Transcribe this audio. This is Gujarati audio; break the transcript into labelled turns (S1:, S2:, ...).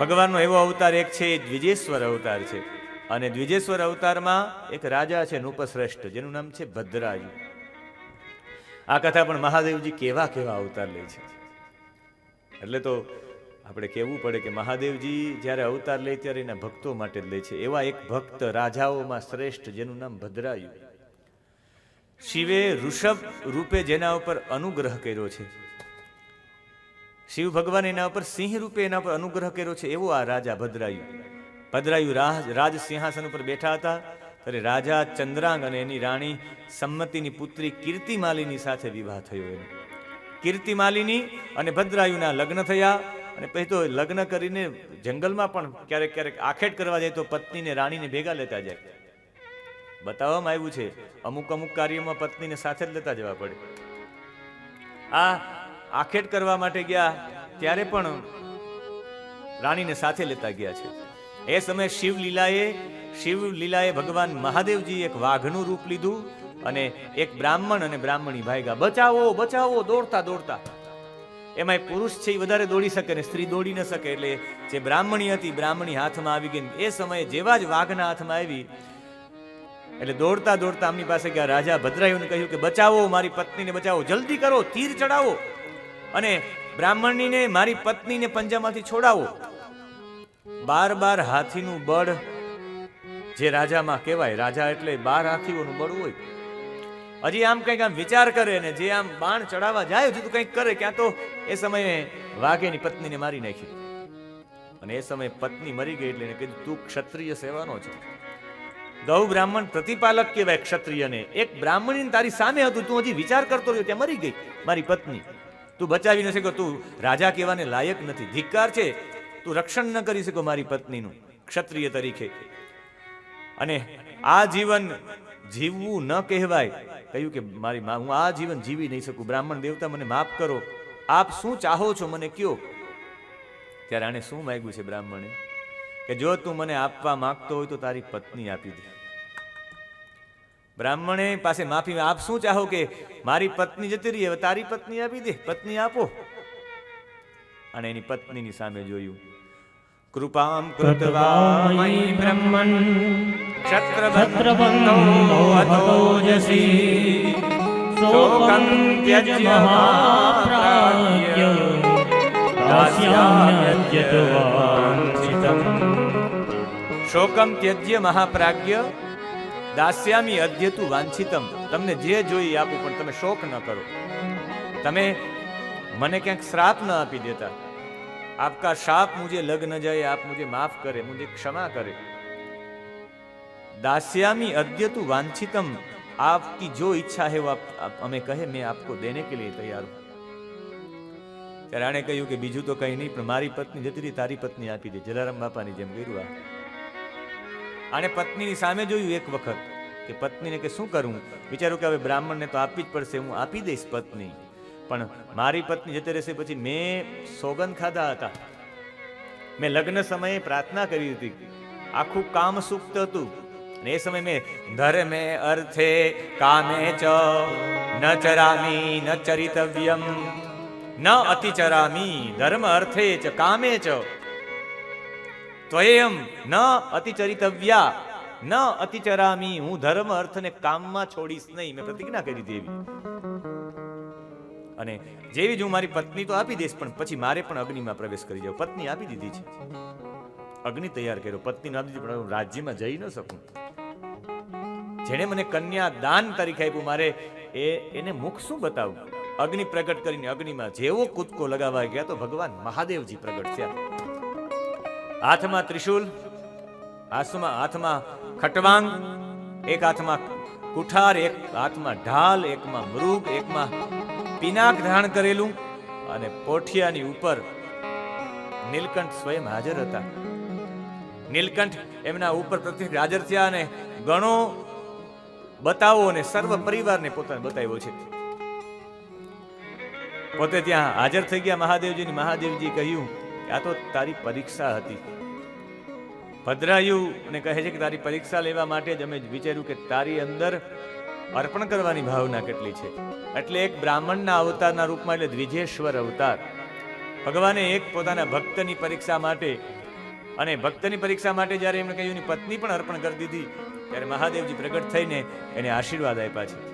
S1: ભગવાનનો એવો અવતાર એક છે, એ દ્વિજેશ્વર અવતાર છે. અને દ્વિજેશ્વર અવતારમાં એક રાજા છે, નૃપશ્રેષ્ઠ, જેનું નામ છે ભદ્રાયુ આ કથા પણ મહાદેવજી કેવા કેવા અવતાર લે છે. એટલે તો આપણે કહેવું પડે કે મહાદેવજી જ્યારે અવતાર લે ત્યારે એના ભક્તો માટે જ લે છે. એવા એક ભક્ત રાજાઓમાં શ્રેષ્ઠ, જેનું નામ ભદ્રાયુ શિવે ઋષભ રૂપે જેના ઉપર અનુગ્રહ કર્યો છે. શિવ ભગવાન એના ઉપર સિંહ રૂપે એના પર અનુગ્રહ કર્યો છે, એવો આ રાજા ભદ્રાયુ. ભદ્રાયુ રાજ સિંહાસન ઉપર બેઠા હતા, ત્યારે રાજા ચંદ્રાંગ અને એની રાણી સંમતિની પુત્રી કીર્તિમાલિની સાથે વિવાહ થયો એનો. કીર્તિમાલિની અને ભદ્રાયુના લગ્ન થયા અને પછી તો લગ્ન કરીને જંગલમાં પણ ક્યારેક ક્યારેક આખેટ કરવા જાય તો પત્નીને રાણીને ભેગા લેતા જાય. બતાવવામાં આવ્યું છે, અમુક અમુક કાર્યમાં પત્નીને સાથે જ લેતા જવા પડે. આ આખેટ કરવા માટે ગયા, ત્યારે પણ રાણીને સાથે લેતા ગયા છે. એ સમયે શિવ લીલાએ શિવ લીલાએ ભગવાન મહાદેવજી એક વાઘનું રૂપ લીધું અને એક બ્રાહ્મણ અને બ્રાહ્મણી ભાઈગા, બચાવો બચાવો, દોડતા દોડતા. એમાં પુરુષ છે, એ વધારે દોડી શકે ને સ્ત્રી દોડી ન શકે, એટલે જે બ્રાહ્મણી હતી, બ્રાહ્મણી હાથમાં આવી ગઈ એ સમયે જેવા જ વાઘના હાથમાં આવી, એટલે દોડતા દોડતા આમની પાસે ગયા રાજા ભદ્રાયુને કહ્યું કે, બચાવો, મારી પત્નીને બચાવો, જલ્દી કરો, તીર ચડાવો અને બ્રાહ્મણીને મારી પત્નીને પંજામાંથી છોડાવો. બાર બાર હાથીનું બળ જે રાજામાં કહેવાય, રાજા એટલે બાર હાથીઓનું બળ હોય. હજી આમ કંઈક આમ વિચાર કરે ને, જે આમ બાણ ચડાવવા જાય, હજુ કંઈક કરે, ક્યાં તો એ સમયે વાઘેની પત્નીને મારી નાખી. અને એ સમયે પત્ની મરી ગઈ એટલે એને કીધું, તું ક્ષત્રિય સેવાનો છે. ગૌ બ્રાહ્મણ પ્રતિપાલક કહેવાય ક્ષત્રિયને. એક બ્રાહ્મણીને તારી સામે હતું, તું હજી વિચાર કરતો રહ્યો, ત્યાં મરી ગઈ મારી પત્ની. તું બચાવી ન શકો તું રાજા કહેવાને લાયક નથી. ધિક્કાર છે, તું રક્ષણ ન કરી શકો મારી પત્નીનું, ક્ષત્રિય તરીકે. અને આ જીવન જીવવું ન કહેવાય. કહ્યું કે મારી હું આ જીવન જીવી નહીં શકું. બ્રાહ્મણ દેવતા, મને માફ કરો. આપ શું ચાહો છો મને કયો? ત્યારે આણે શું માંગ્યું છે બ્રાહ્મણે? કે જો તું મને આપવા માંગતો હોય તો તારી પત્ની આપી દે. બ્રાહ્મણે પાસે માફી આપ શું ચાહો કે મારી પત્ની જતી રહી, હવે તારી પત્ની આપી દે, પત્ની આપો. અને એની પત્નીની સામે જોયું, કૃપામ કૃતવા બ્રહ્મણ
S2: બ્રહ્મન,
S1: ક્ષત્રબંધો શોકં ત્યજ મહાપ્રાજ્ય દાસ્યામ્યજ્યતવાંસિતમ શોકમ ત્યજ્ય મહાપ્રાજ્ય દાસ્યામી અધ્યતુ વાંછિતમ. તમને જે જોઈએ આપું, પણ તમે શોક ન કરો. તમે મને ક્યાંક શ્રાપ ન આપી દેતા. આપકા શાપ મુજે લગ જાય, આપ મુજે માફ કરે, મુજે ક્ષમા કરે. દાસ્યામી અધ્યતુ વાંછિતમ, આપકી જો ઈચ્છા હે અમે કહે, મેં આપકો દેને કે લીએ તૈયાર ત્યારે આણે કહ્યું કે બીજું તો કંઈ નહીં, પણ મારી પત્ની જતી તારી પત્ની આપી દે. જલારામ બાપાની જેમ કર્યું આણે પત્નીની સામે જોયું એક વખત કે પત્નીને કે શું કરું? વિચારું કે હવે બ્રાહ્મણને તો આપવી જ પડશે, હું આપી દઈશ પત્ની. પણ મારી પત્ની જતી રહેશે પછી મેં સોગંદ ખાધા હતા. મેં લગ્ન સમયે પ્રાર્થના કરી હતી. આખું કામ સુપ્ત હતું. અને એ સમયે મેં ધર્મે અર્થે, કામે ચ, ન ચરામી, ન ચરિતવ્યમ, ન અતિચરામી, ધર્મ અર્થે ચ, કામે ચ ત્વયમ ન અતિચરિતવ્યા, ન અતિચરામી, હું ધર્મ અર્થને કામમાં છોડીશ નહીં. મેં પ્રતિજ્ઞા કરી દેવી અને જેવી જ હું મારી પત્ની તો આપી દઈશ, પણ પછી મારે પણ અગ્નિમાં પ્રવેશ કરી જાવ પત્ની આપી દીધી છે. અગ્નિ તૈયાર કર્યો. પત્નીને આપી દીધી, પણ હું રાજ્યમાં જઈ ન શકું. જેણે મને કન્યા દાન તરીકે આપ્યું, મારે એ, એને મુખ શું બતાવું? અગ્નિ પ્રગટ કરીને અગ્નિમાં જેવો કૂદકો લગાવવા ગયા તો ભગવાન મહાદેવજી પ્રગટ થયા. હાથમાં ત્રિશુલ હાથમાં હાથમાં ખટવાંગ, એક હાથમાં કુઠાર, એક હાથમાં ઢાલ, એકમાં મૃગ, એકમાં પિનાક ધારણ કરેલું અને પોઠિયાની ઉપર નીલકંઠ સ્વયં હાજર હતા. નીલકંઠ એમના ઉપર પ્રત્યક્ષ હાજર થયા અને ઘણો બતાવો અને સર્વ પરિવારને પોતાને બતાવ્યો છે. પોતે ત્યાં હાજર થઈ ગયા. મહાદેવજીને મહાદેવજી કહ્યું આ તો તારી પરીક્ષા હતી. ભદ્રાયુ અને કહે છે કે તારી પરીક્ષા લેવા માટે જ અમે વિચાર્યું કે તારી અંદર અર્પણ કરવાની ભાવના કેટલી છે. એટલે એક બ્રાહ્મણના અવતારના રૂપમાં એટલે દ્વિજેશ્વર અવતાર. ભગવાને એક પોતાના ભક્તની પરીક્ષા માટે અને ભક્તની પરીક્ષા માટે જ્યારે એમણે કહ્યું એની પત્ની પણ અર્પણ કરી દીધી, ત્યારે મહાદેવજી પ્રગટ થઈને એને આશીર્વાદ આપ્યા છે.